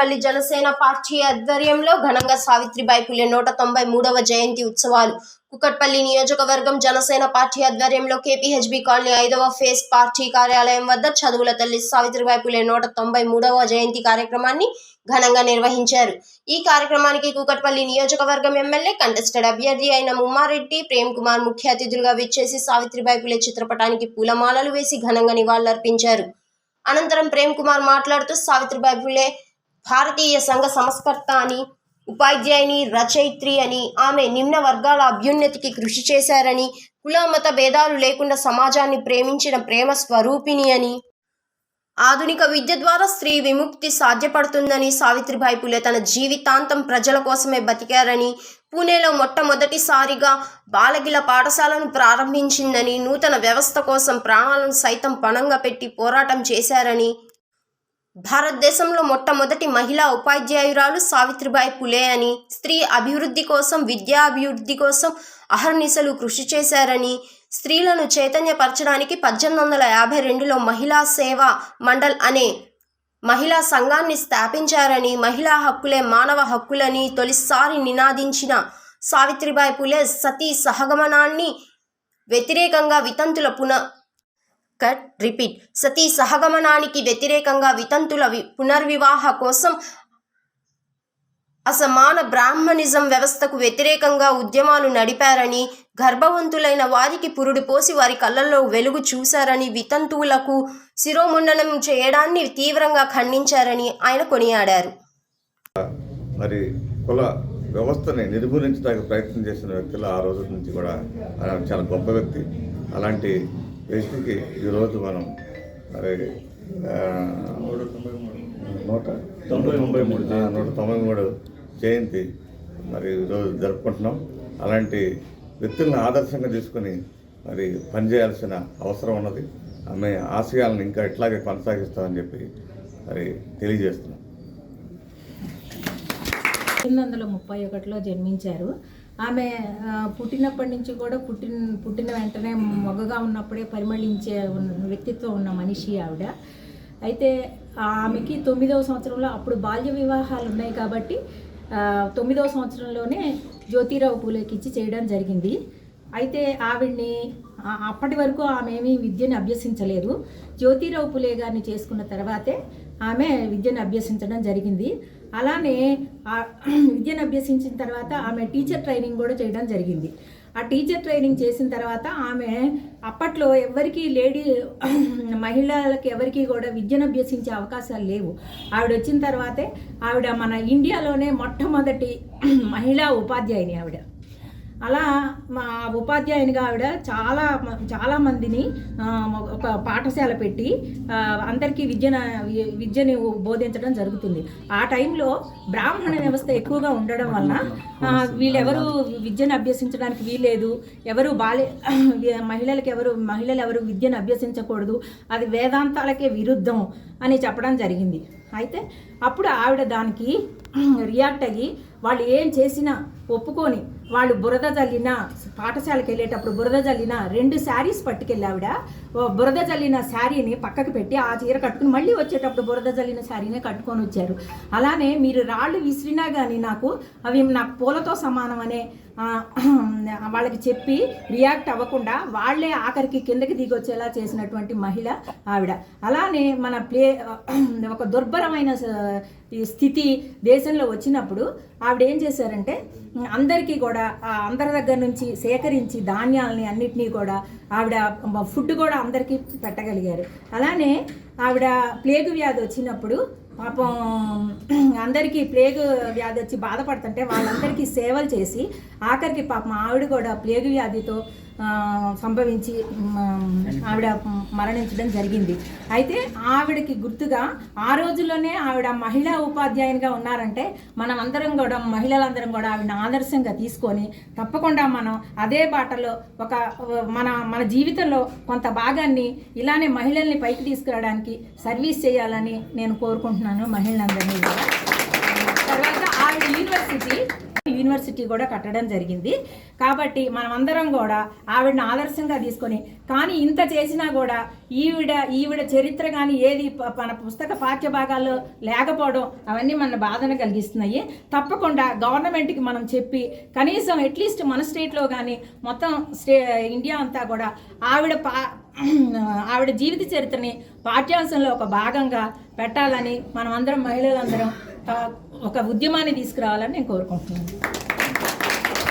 Kukatpally Janasena party ఆధ్వర్యంలో ఘనంగా సావిత్రిబాయి పులే నూట తొంభై మూడవ జయంతి ఉత్సవాలు. కుకట్పల్లి నియోజకవర్గం జనసేన పార్టీ ఆధ్వర్యంలో కేపీహెచ్బి కాలనీ ఐదవ ఫేజ్ పార్టీ కార్యాలయం వద్ద చదువుల తల్లి సావిత్రిబాయి పులే నూట తొంభై మూడవ జయంతి కార్యక్రమాన్ని ఘనంగా నిర్వహించారు. ఈ కార్యక్రమానికి కూకట్పల్లి నియోజకవర్గం ఎమ్మెల్యే కంటెస్టెడ్ అభ్యర్థి అయిన ముమ్మారెడ్డి ప్రేమ్ కుమార్ ముఖ్య అతిథులుగా విచ్చేసి సావిత్రిబాయి పులే చిత్రపటానికి పూలమాలలు వేసి ఘనంగా నివాళులర్పించారు. అనంతరం ప్రేమ్ కుమార్ మాట్లాడుతూ సావిత్రిబాయి ఫులే భారతీయ సంఘ సంస్కర్త అని ఉపాధ్యాయుని రచయిత్రి అని ఆమె నిమ్న వర్గాల అభ్యున్నతికి కృషి చేశారని కుల మత భేదాలు లేకుండా సమాజాన్ని ప్రేమించిన ప్రేమ స్వరూపిణి అని. ఆధునిక విద్య ద్వారా స్త్రీ విముక్తి సాధ్యపడుతుందని సావిత్రిబాయి పులే తన జీవితాంతం ప్రజల కోసమే బతికారని పూణేలో మొట్టమొదటిసారిగా బాలగిల పాఠశాలను ప్రారంభించిందని నూతన వ్యవస్థ కోసం ప్రాణాలను సైతం పణంగా పెట్టి పోరాటం చేశారని భారతదేశంలో మొట్టమొదటి మహిళా ఉపాధ్యాయురాలు సావిత్రిబాయి పులే అని స్త్రీ అభివృద్ధి కోసం విద్యా అభివృద్ధి కోసం అహర్నిశలు కృషి చేశారని స్త్రీలను చైతన్యపరచడానికి పద్దెనిమిది వందల యాభై రెండులో మహిళా సేవా మండల్ అనే మహిళా సంఘాన్ని స్థాపించారని మహిళా హక్కులే మానవ హక్కులని తొలిసారి నినాదించిన సావిత్రిబాయి పులే సతీ సహగమనాన్ని వ్యతిరేకంగా వితంతుల పున కట్ రిపీట్. సతీ సహగమనానికి వ్యతిరేకంగా వితంతుల వి- పునర్వివాహ కోసం అసమాన బ్రాహ్మణిజం వ్యవస్థకు వ్యతిరేకంగా ఉద్యమాలు నడిపారని గర్భవంతులైన వారికి పురుడు పోసి వారి కళ్ళల్లో వెలుగు చూశారని వితంతువులకు శిరోముండనం చేయడాన్ని తీవ్రంగా ఖండించారని ఆయన కొనియాడారు. మరి కుల వ్యవస్థని నిర్మూలించడానికి ప్రయత్నం చేసిన వ్యక్తులు ఆ రోజు నుంచి కూడా చాలా గొప్ప వ్యక్తి. అలాంటి వ్యక్తికి ఈరోజు మనం మరి నూట తొంభై తొంభై మూడు నూట తొంభై మూడు జయంతి మరి ఈరోజు జరుపుకుంటున్నాం. అలాంటి వ్యక్తులను ఆదర్శంగా తీసుకొని మరి పనిచేయాల్సిన అవసరం ఉన్నది. ఆమె ఆశయాలను ఇంకా ఇట్లాగే కొనసాగిస్తామని చెప్పి మరి తెలియజేస్తున్నాం. పంతొమ్మిది వందల ముప్పై ఒకటిలో జన్మించారు. ఆమె పుట్టినప్పటి నుంచి కూడా పుట్టిన పుట్టిన వెంటనే మగగా ఉన్నప్పుడే పరిమళించే ఉన్న వ్యక్తిత్వం ఉన్న మనిషి ఆవిడ. అయితే ఆమెకి తొమ్మిదవ సంవత్సరంలో అప్పుడు బాల్య వివాహాలు ఉన్నాయి కాబట్టి తొమ్మిదవ సంవత్సరంలోనే జ్యోతిరావు పూలేకి ఇచ్చి చేయడం జరిగింది. అయితే ఆవిడ్ని అప్పటి వరకు ఆమె ఏమీ విద్యను అభ్యసించలేదు. జ్యోతిరావు పులే గారిని చేసుకున్న తర్వాతే ఆమె విద్యను అభ్యసించడం జరిగింది. అలానే విద్యను అభ్యసించిన తర్వాత ఆమె టీచర్ ట్రైనింగ్ కూడా చేయడం జరిగింది. ఆ టీచర్ ట్రైనింగ్ చేసిన తర్వాత ఆమె అప్పట్లో ఎవరికి లేడీ మహిళలకి ఎవరికి కూడా విద్యను అభ్యసించే అవకాశాలు లేవు. ఆవిడ వచ్చిన తర్వాతే ఆవిడ మన ఇండియాలోనే మొట్టమొదటి మహిళా ఉపాధ్యాయుని ఆవిడ. అలా మా ఉపాధ్యాయునిగా ఆవిడ చాలా చాలామందిని చాలా మందిని ఒక పాఠశాల పెట్టి అందరికీ విద్యన విద్యని బోధించడం జరుగుతుంది. ఆ టైంలో బ్రాహ్మణ వ్యవస్థ ఎక్కువగా ఉండడం వలన వీళ్ళెవరు విద్యను అభ్యసించడానికి వీలేదు ఎవరు బాల్య మహిళలకు ఎవరు మహిళలు ఎవరు విద్యను అభ్యసించకూడదు. అది వేదాంతాలకే విరుద్ధం అని చెప్పడం జరిగింది. అయితే అప్పుడు ఆవిడ దానికి రియాక్ట్ అయ్యి వాళ్ళు ఏం చేసినా ఒప్పుకొని వాళ్ళు బురద జల్లిన పాఠశాలకు వెళ్ళేటప్పుడు బురద జల్లిన రెండు శారీస్ పట్టుకెళ్ళావిడ. ఓ బురద జల్లిన శారీని పక్కకు పెట్టి ఆ చీర కట్టుకుని మళ్ళీ వచ్చేటప్పుడు బురద జల్లిన శారీని కట్టుకొని వచ్చారు. అలానే మీరు రాళ్ళు విసిరినా కానీ నాకు అవి నాకు పూలతో సమానం అనే వాళ్ళకి చెప్పి రియాక్ట్ అవ్వకుండా వాళ్ళే ఆఖరికి కిందకి దిగొచ్చేలా చేసినటువంటి మహిళ ఆవిడ. అలానే మన ప్లే ఒక దుర్భరమైన స్థితి దేశంలో వచ్చినప్పుడు ఆవిడ ఏం చేశారంటే అందరికీ కూడా అందరి దగ్గర నుంచి సేకరించి ధాన్యాలని అన్నిటినీ కూడా ఆవిడ ఫుడ్ కూడా అందరికీ పెట్టగలిగారు. అలానే ఆవిడ ప్లేగు వ్యాధి వచ్చినప్పుడు పాపం అందరికీ ప్లేగు వ్యాధి వచ్చి బాధపడుతుంటే వాళ్ళందరికీ సేవలు చేసి ఆఖరికి పాపం ఆవిడ కూడా ప్లేగు వ్యాధితో సంభవించి ఆవిడ మరణించడం జరిగింది. అయితే ఆవిడకి గుర్తుగా ఆ రోజుల్లోనే ఆవిడ మహిళా ఉపాధ్యాయునిగా ఉన్నారంటే మనం అందరం కూడా మహిళలందరం కూడా ఆవిడని ఆదర్శంగా తీసుకొని తప్పకుండా మనం అదే బాటలో ఒక మన మన జీవితంలో కొంత భాగాన్ని ఇలానే మహిళల్ని పైకి తీసుకురావడానికి సర్వీస్ చేయాలని నేను కోరుకుంటున్నాను మహిళలందరినీ కూడా. తర్వాత యూనివర్సిటీ యూనివర్సిటీ కూడా కట్టడం జరిగింది. కాబట్టి మనమందరం కూడా ఆవిడని ఆదర్శంగా తీసుకొని కానీ ఇంత చేసినా కూడా ఈవిడ ఈవిడ చరిత్ర కానీ ఏది మన పుస్తక పాఠ్య భాగాల్లో లేకపోవడం అవన్నీ మన బాధను కలిగిస్తున్నాయి. తప్పకుండా గవర్నమెంట్కి మనం చెప్పి కనీసం అట్లీస్ట్ మన స్టేట్లో కానీ మొత్తం స్టే ఇండియా అంతా కూడా ఆవిడ పా ఆవిడ జీవిత చరిత్రని పాఠ్యాంశంలో ఒక భాగంగా పెట్టాలని మనమందరం మహిళలందరం ఒక ఉద్యమాన్ని తీసుకురావాలని నేను కోరుకుంటున్నాను.